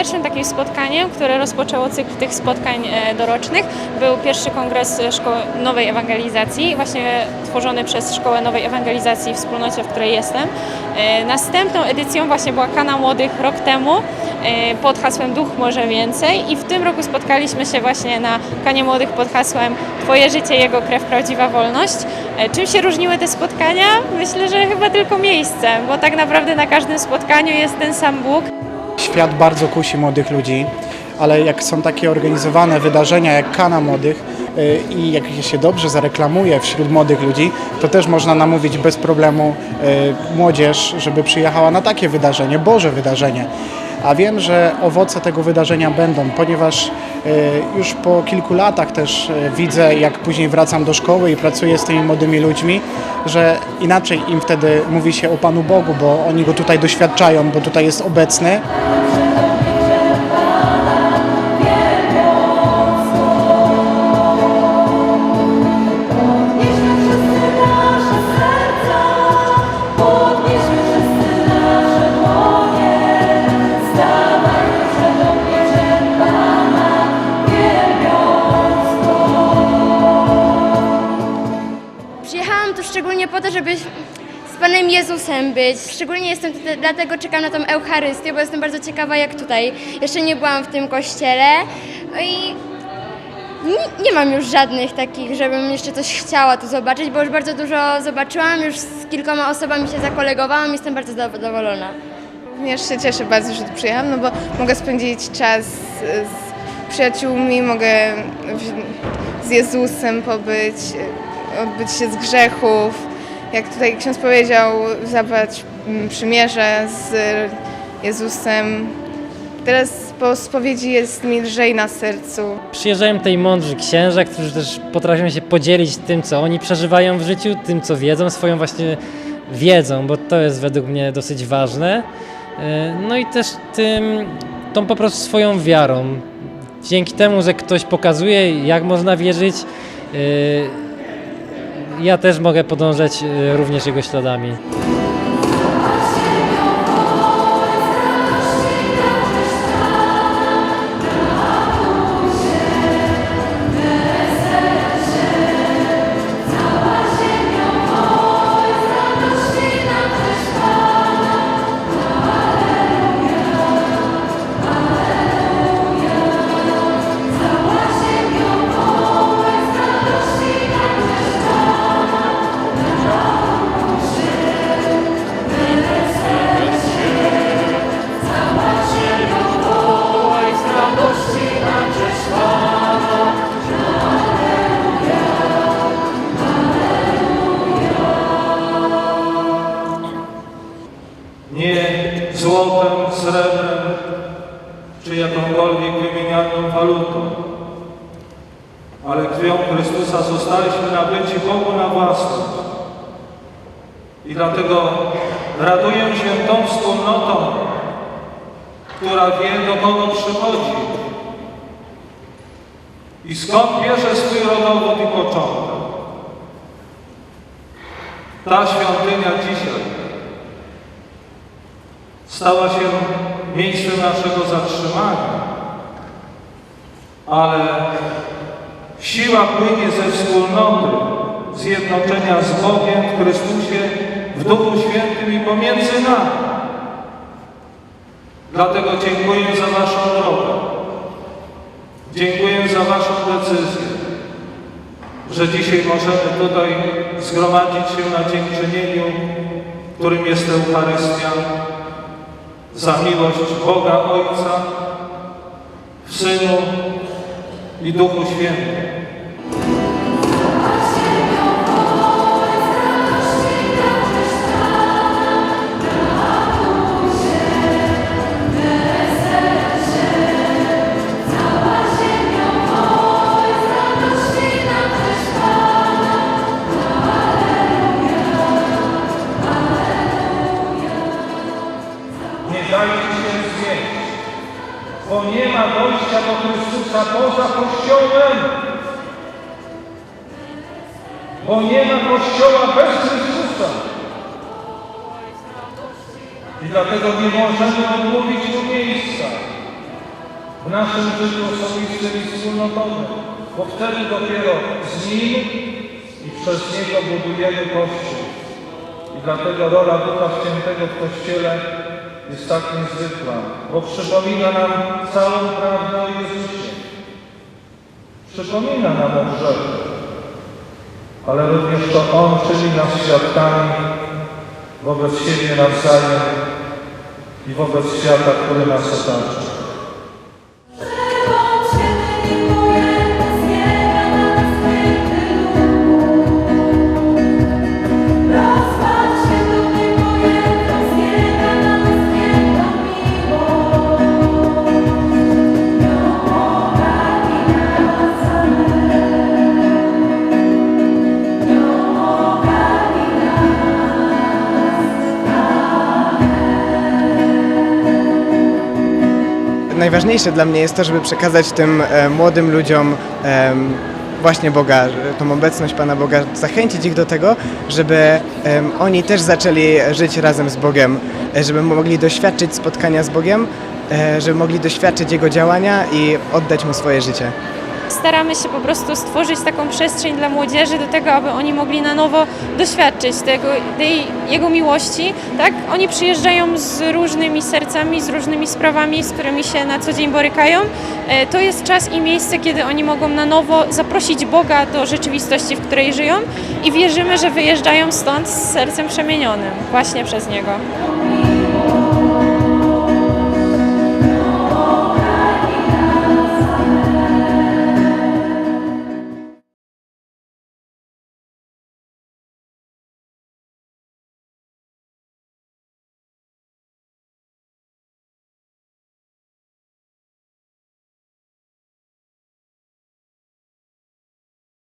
pierwszym takim spotkaniem, które rozpoczęło cykl tych spotkań e, dorocznych, był pierwszy kongres e, Szkoły Nowej Ewangelizacji, właśnie tworzony przez Szkołę Nowej Ewangelizacji w wspólnocie, w której jestem. E, Następną edycją właśnie była Kana Młodych rok temu pod hasłem Duch może więcej i w tym roku spotkaliśmy się właśnie na Kanie Młodych pod hasłem Twoje życie, Jego krew, prawdziwa wolność. Czym się różniły te spotkania? Myślę, że chyba tylko miejscem, bo tak naprawdę na każdym spotkaniu jest ten sam Bóg. Świat bardzo kusi młodych ludzi, ale jak są takie organizowane wydarzenia jak Kana Młodych y, i jak się dobrze zareklamuje wśród młodych ludzi, to też można namówić bez problemu y, młodzież, żeby przyjechała na takie wydarzenie, Boże wydarzenie. A wiem, że owoce tego wydarzenia będą, ponieważ y, już po kilku latach też y, widzę, jak później wracam do szkoły i pracuję z tymi młodymi ludźmi, że inaczej im wtedy mówi się o Panu Bogu, bo oni go tutaj doświadczają, bo tutaj jest obecny. Żeby z Panem Jezusem być. Szczególnie jestem tutaj, dlatego czekam na tą Eucharystię, bo jestem bardzo ciekawa jak tutaj. Jeszcze nie byłam w tym kościele No i nie, nie mam już żadnych takich, żebym jeszcze coś chciała tu zobaczyć, bo już bardzo dużo zobaczyłam, już z kilkoma osobami się zakolegowałam, jestem bardzo zadowolona. Również się cieszę bardzo, że tu przyjechałam, no bo mogę spędzić czas z, przyjaciółmi, mogę z Jezusem pobyć, odbyć się z grzechów. Jak tutaj ksiądz powiedział, zabrać mm, przymierze z Jezusem. Teraz po spowiedzi jest mi lżej na sercu. Przyjeżdżają tutaj mądrzy księża, którzy też potrafią się podzielić tym, co oni przeżywają w życiu, tym, co wiedzą, swoją właśnie wiedzą, bo to jest według mnie dosyć ważne. E, No i też tym, tą po prostu swoją wiarą. Dzięki temu, że ktoś pokazuje, jak można wierzyć, e, ja też mogę podążać e, również jego śladami. Złotem, srebrem czy jakąkolwiek wymienianą walutą, ale krwią Chrystusa zostaliśmy nabyci Bogu na własność. I dlatego raduję się tą wspólnotą, która wie, do kogo przychodzi i skąd bierze swój rodowód i początek. Ta świątynia dzisiaj stała się miejscem naszego zatrzymania, ale siła płynie ze wspólnoty, zjednoczenia z Bogiem w Chrystusie, w Duchu Świętym i pomiędzy nami. Dlatego dziękuję za Waszą drogę. Dziękuję za Waszą decyzję, że dzisiaj możemy tutaj zgromadzić się na dziękczynieniu, którym jest Eucharystia, za miłość Boga Ojca, w Synu i Duchu Świętym. Chrystusa poza Kościołem. Bo nie ma Kościoła bez Chrystusa. I dlatego nie możemy odmówić mu miejsca. w naszym życiu osobistym i wspólnotowym, bo wtedy dopiero z Nim i przez Niego budujemy Kościół. I dlatego rola Ducha Świętego w Kościele jest tak niezwykła, bo przypomina nam całą prawdę o Jezusie. Przypomina nam o grzechu, ale również to On czyni nas świadkami wobec siebie nawzajem i wobec świata, który nas otacza. Najważniejsze dla mnie jest to, żeby przekazać tym e, młodym ludziom em, właśnie Boga, że- tą obecność Pana Boga, zachęcić ich do tego, żeby oni też zaczęli żyć razem z Bogiem, e, żeby mogli doświadczyć spotkania z Bogiem, e, żeby mogli doświadczyć Jego działania i oddać Mu swoje życie. Staramy się po prostu stworzyć taką przestrzeń dla młodzieży do tego, aby oni mogli na nowo doświadczyć tego, tej Jego miłości. Tak? Oni przyjeżdżają z różnymi sercami, z różnymi sprawami, z którymi się na co dzień borykają. E, To jest czas i miejsce, kiedy oni mogą na nowo zaprosić Boga do rzeczywistości, w której żyją i wierzymy, że wyjeżdżają stąd z sercem przemienionym właśnie przez Niego.